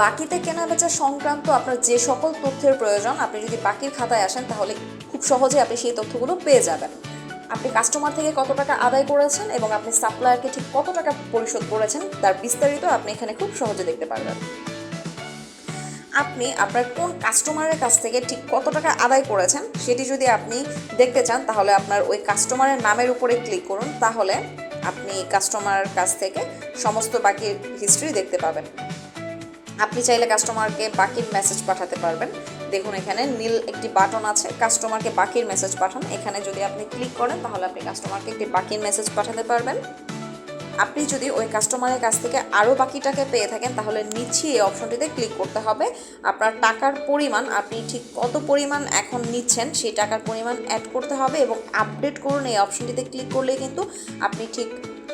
বাকিতে কেনা বেচা সংক্রান্ত আপনার যে সকল তথ্যের প্রয়োজন, আপনি যদি বাকির খাতায় আসেন, তাহলে খুব সহজে আপনি সেই তথ্যগুলো পেয়ে যাবেন। আপনি কাস্টমার থেকে কত টাকা আদায় করেছেন এবং আপনি সাপ্লায়ারকে ঠিক কত টাকা পরিশোধ করেছেন, তার বিস্তারিত আপনি এখানে খুব সহজে দেখতে পারবেন। আপনি আপনার কোন কাস্টমারের কাছ থেকে ঠিক কত টাকা আদায় করেছেন, সেটি যদি আপনি দেখতে চান, তাহলে আপনার ওই কাস্টমারের নামের উপরে ক্লিক করুন, তাহলে আপনি কাস্টমারের কাছ থেকে সমস্ত বাকির হিস্ট্রি দেখতে পাবেন। আপনি চাইলে কাস্টমারকে বাকির মেসেজ পাঠাতে পারবেন। দেখুন এখানে নীল একটি বাটন আছে কাস্টমারকে বাকির মেসেজ পাঠান। এখানে যদি আপনি ক্লিক করেন, তাহলে আপনি কাস্টমারকে একটি বাকির মেসেজ পাঠাতে পারবেন। আপনি যদি ওই কাস্টমারের কাছ থেকে আরও বাকিটাকে পেয়ে থাকেন, তাহলে নিচে এই অপশনটিতে ক্লিক করতে হবে। আপনার টাকার পরিমাণ, আপনি ঠিক কত পরিমাণ এখন নিচ্ছেন, সেই টাকার পরিমাণ অ্যাড করতে হবে এবং আপডেট করুন এই অপশনটিতে ক্লিক করলে কিন্তু আপনি ঠিক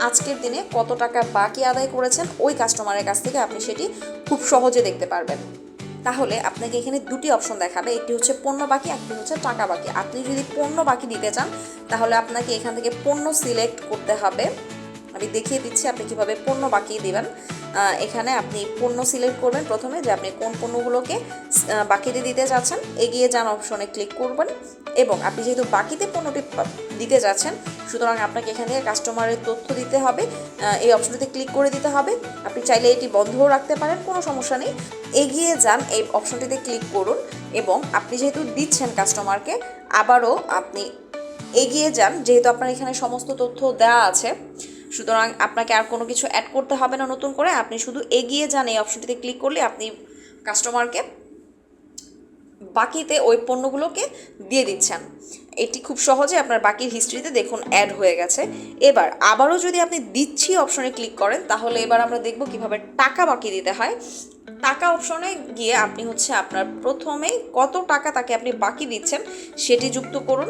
আজকের দিনে কত টাকা বাকি আদায় করেছেন ওই কাস্টমারের কাছ থেকে আপনি সেটি খুব সহজে দেখতে পারবেন। তাহলে আপনাকে এখানে দুটি অপশন দেখাবে, একটি হচ্ছে পণ্য বাকি, একটি হচ্ছে টাকা বাকি। আপনি যদি পণ্য বাকি দিতে চান, তাহলে আপনাকে এখান থেকে পণ্য সিলেক্ট করতে হবে। আমি দেখিয়ে দিচ্ছি আপনি কীভাবে পণ্য বাকি দিবেন। এখানে আপনি পণ্য সিলেক্ট করবেন প্রথমে যে আপনি কোন পণ্যগুলোকে বাকিতে দিতে চাচ্ছেন এগিয়ে যান অপশনে ক্লিক করবেন এবং আপনি যেহেতু বাকিতে পণ্যটি দিতে যাচ্ছেন, সুতরাং আপনাকে এখান কাস্টমারের তথ্য দিতে হবে। এই অপশনটিতে ক্লিক করে দিতে হবে। আপনি চাইলে এটি বন্ধও রাখতে পারেন, কোনো সমস্যা নেই। এগিয়ে যান, এই অপশনটিতে ক্লিক করুন এবং আপনি যেহেতু দিচ্ছেন কাস্টমারকে আবারও আপনি এগিয়ে যান। যেহেতু আপনার এখানে সমস্ত তথ্য দেওয়া আছে সুতরাং আপনাকে আর কোনো কিছু অ্যাড করতে হবে না নতুন করে। আপনি শুধু এগিয়ে যান এই অপশনটিতে ক্লিক করলে আপনি কাস্টমারকে বাকিতে ওই পণ্যগুলোকে দিয়ে দিচ্ছেন। এটি খুব সহজে আপনার বাকির হিস্ট্রিতে দেখুন অ্যাড হয়ে গেছে। এবার আবারও যদি আপনি দিচ্ছি অপশনে ক্লিক করেন, তাহলে এবার আমরা দেখব কীভাবে টাকা বাকি দিতে হয়। টাকা অপশনে গিয়ে আপনি হচ্ছে আপনার প্রথমেই কত টাকা তাকে আপনি বাকি দিচ্ছেন সেটি যুক্ত করুন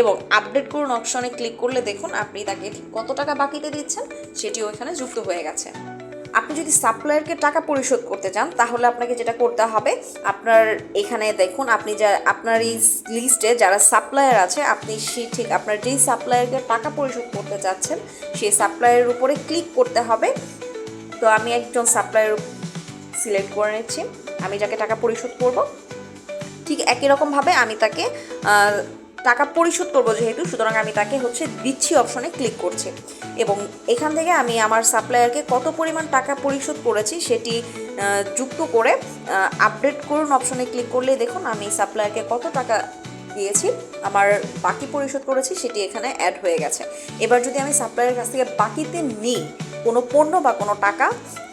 এবং আপডেট করুন অপশনে ক্লিক করলে দেখুন আপনি তাকে কত টাকা বাকিতে দিচ্ছেন সেটি ওইখানে যুক্ত হয়ে গেছে। আপনি যদি সাপ্লায়ারকে টাকা পরিশোধ করতে চান, তাহলে আপনাকে যেটা করতে হবে, আপনার এখানে দেখুন, আপনি যা, আপনার এই লিস্টে যারা সাপ্লায়ার আছে, আপনি সেই ঠিক, আপনার যেই সাপ্লায়ারকে টাকা পরিশোধ করতে চাচ্ছেন, সেই সাপ্লায়ারের উপরে ক্লিক করতে হবে। তো আমি একজন সাপ্লায়ার সিলেক্ট করে নিচ্ছি। আমি যাকে টাকা পরিশোধ করব। ঠিক একই রকমভাবে আমি তাকে টাকা পরিশোধ করব যেহেতু, সুতরাং আমি তাকে হচ্ছে দিচ্ছি অপশনে ক্লিক করছি। এবং এখান থেকে আমি আমার সাপ্লায়ারকে কত পরিমাণ টাকা পরিশোধ করেছি সেটি যুক্ত করে আপডেট করুন অপশনে ক্লিক করলে দেখুন আমি সাপ্লায়ারকে কত টাকা দিয়েছি, আমার বাকি পরিশোধ করেছি সেটি এখানে অ্যাড হয়ে গেছে। এবার যদি আমি সাপ্লায়ারের কাছ থেকে বাকিতে নিই কোনো পণ্য বা কোনো টাকা,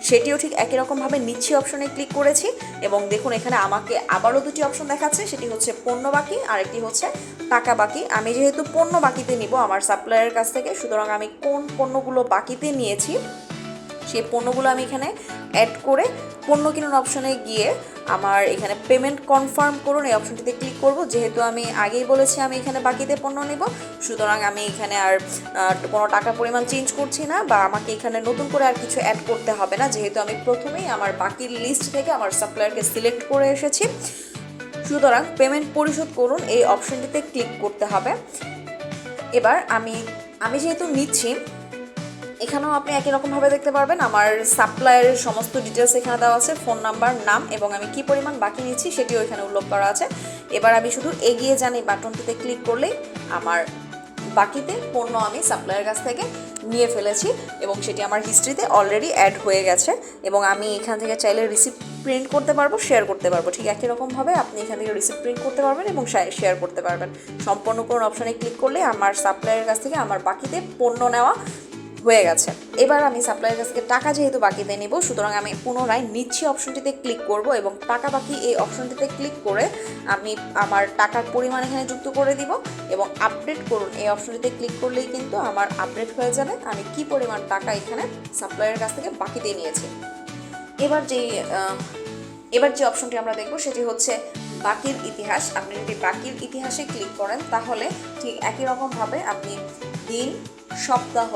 সেটিও ঠিক একই রকমভাবে নিচ্ছি অপশনে ক্লিক করেছি এবং দেখুন এখানে আমাকে আবারও দুটি অপশন দেখাচ্ছে, সেটি হচ্ছে পণ্য বাকি আর একটি হচ্ছে টাকা বাকি। আমি যেহেতু পণ্য বাকিতে নিব আমার সাপ্লায়ারের কাছ থেকে, সুতরাং আমি কোন পণ্যগুলো বাকিতে নিয়েছি সেই পণ্যগুলো আমি এখানে অ্যাড করে পণ্য কিনুন অপশনে গিয়ে আমার এখানে পেমেন্ট কনফার্ম করুন, এই অপশনটিতে ক্লিক করব। যেহেতু আমি আগেই বলেছি আমি এখানে বাকিতে পণ্য নেব, সুতরাং আমি এখানে আর কোনো টাকা পরিমাণ চেঞ্জ করছি না বা আমাকে এখানে নতুন করে আর কিছু অ্যাড করতে হবে না। যেহেতু আমি প্রথমেই আমার বাকির লিস্ট থেকে আমার সাপ্লায়ারকে সিলেক্ট করে এসেছি। সুতরাং পেমেন্ট পরিশোধ করুন, এই অপশনটিতে ক্লিক করতে হবে। এবার আমি আমি যেহেতু নিচ্ছি এখানেও আপনি একই রকমভাবে দেখতে পারবেন। আমার সাপ্লায়ারের সমস্ত ডিটেলস এখানে দেওয়া আছে ফোন নাম্বার নাম এবং আমি কি পরিমাণ বাকি নিচ্ছি সেটিও এখানে উল্লেখ করা আছে। এবার আমি শুধু এগিয়ে যান এই বাটনটিতে ক্লিক করলেই আমার বাকিতে পণ্য আমি সাপ্লায়ারের কাছ থেকে নিয়ে ফেলেছি এবং সেটি আমার হিস্ট্রিতে অলরেডি অ্যাড হয়ে গেছে এবং আমি এখান থেকে চাইলে রিসিপ্ট প্রিন্ট করতে পারব শেয়ার করতে পারব। ঠিক একই রকমভাবে আপনি এখান থেকে রিসিপ্ট প্রিন্ট করতে পারবেন এবং শেয়ার করতে পারবেন। সম্পন্ন কোন অপশানে ক্লিক করলে আমার সাপ্লায়ারের কাছ থেকে আমার বাকিতে পণ্য নেওয়া হয়ে গেছে। এবার আমি সাপ্লাইয়ের কাছ থেকে টাকা যেহেতু বাকিতে নিব সুতরাং আমি পুনরায় নিচ্ছি অপশনটিতে ক্লিক করব এবং টাকা বাকি এই অপশনটিতে ক্লিক করে আমি আমার টাকার পরিমাণ এখানে যুক্ত করে দিব এবং আপডেট করুন। এই অপশনটিতে ক্লিক করলেই কিন্তু আমার আপডেট হয়ে যাবে। আমি কি পরিমাণ টাকা এখানে সাপ্লাইয়ের কাছ থেকে বাকিতে নিয়েছি। এবার যে আহ, এবার যে অপশনটি আমরা দেখব সেটি হচ্ছে বাকির ইতিহাস। আপনি যদি বাকির ইতিহাসে ক্লিক করেন তাহলে ঠিক একই রকমভাবে আপনি দিন সপ্তাহ,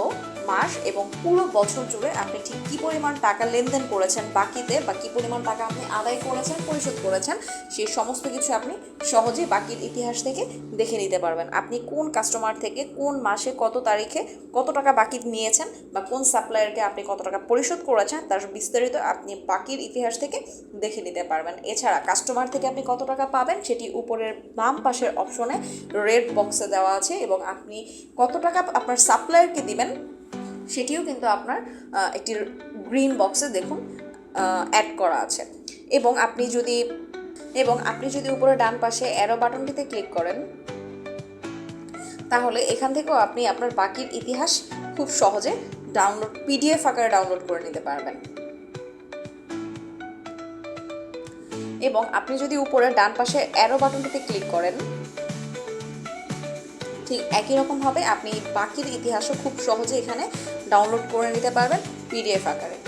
মাস এবং পুরো বছর জুড়ে আপনি ঠিক কী পরিমাণ টাকা লেনদেন করেছেন বাকিতে বা কী পরিমাণ টাকা আপনি আদায় করেছেন, পরিশোধ করেছেন সেই সমস্ত কিছু আপনি সহজেই বাকির ইতিহাস থেকে দেখে নিতে পারবেন। আপনি কোন কাস্টমার থেকে কোন মাসে কত তারিখে কত টাকা বাকি নিয়েছেন বা কোন সাপ্লায়ারকে আপনি কত টাকা পরিশোধ করেছেন তার বিস্তারিত আপনি বাকির ইতিহাস থেকে দেখে নিতে পারবেন। এছাড়া কাস্টমার থেকে আপনি কত টাকা পাবেন সেটি উপরের বাম পাশের অপশনে রেড বক্সে দেওয়া আছে এবং আপনি কত টাকা আপনার সাপ্লায়ারকে দিবেন, সেটিও কিন্তু আপনার একটি গ্রিন বক্সে দেখুন অ্যাড করা আছে। এবং আপনি যদি, এবং আপনি যদি উপরে ডান পাশে অ্যারো বাটনটিতে ক্লিক করেন, তাহলে এখান থেকেও আপনি আপনার বাকির ইতিহাস খুব সহজে ডাউনলোড পিডিএফ আকারে ডাউনলোড করে নিতে পারবেন। এবং আপনি যদি উপরে ডান পাশে অ্যারো বাটনটিতে ক্লিক করেন ঠিক একই রকম রকমভাবে আপনি বাকির ইতিহাসও খুব সহজে এখানে ডাউনলোড করে নিতে পারবেন পিডিএফ আকারে।